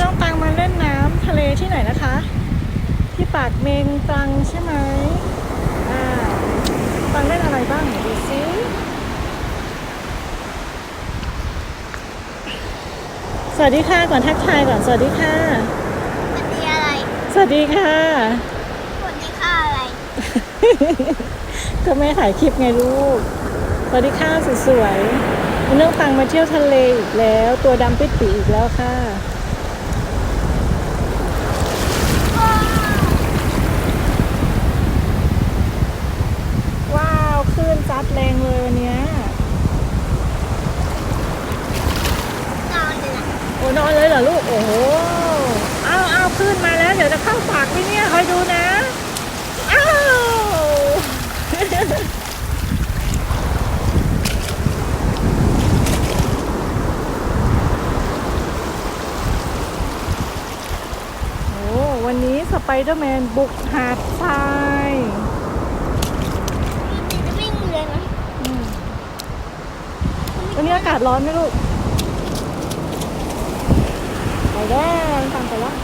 น้องตังมาเล่นน้ำทะเลที่ไหนนะคะ ที่ปากเมงตรังใช่ไหมอ่าตังเล่นอะไรบ้างไหนดูซิสวัสดีค่ะก่อนทักทายก่อนสวัสดีค่ะ สวัสดีอะไร สวัสดีค่ะ สวัสดีค่ะอะไร ก็แม่ถ่ายคลิปไงลูก สวัสดีค่ะสวยๆวันนี้น้องตังมาเที่ยวทะเลอีกแล้ว ตัวดำปิดปีอีกแล้วค่ะ ว้าว คลื่นซัดแรงเลยวันเนี้ยนอนเลยนะโอ้นอนเลยเหรอลูก โอ้โหอ้าวอ้าวคลื่นมาแล้ว เดี๋ยวจะเข้าปากไหมเนี่ยคอยดูนะอ้าวโอ้วันนี้สไปเดอร์แมนบุกหาดทราย มันจะวิ่งเลยนะ อืม วันนี้อากาศร้อนไหมลูก ไปแล้วฟังไปแล้ว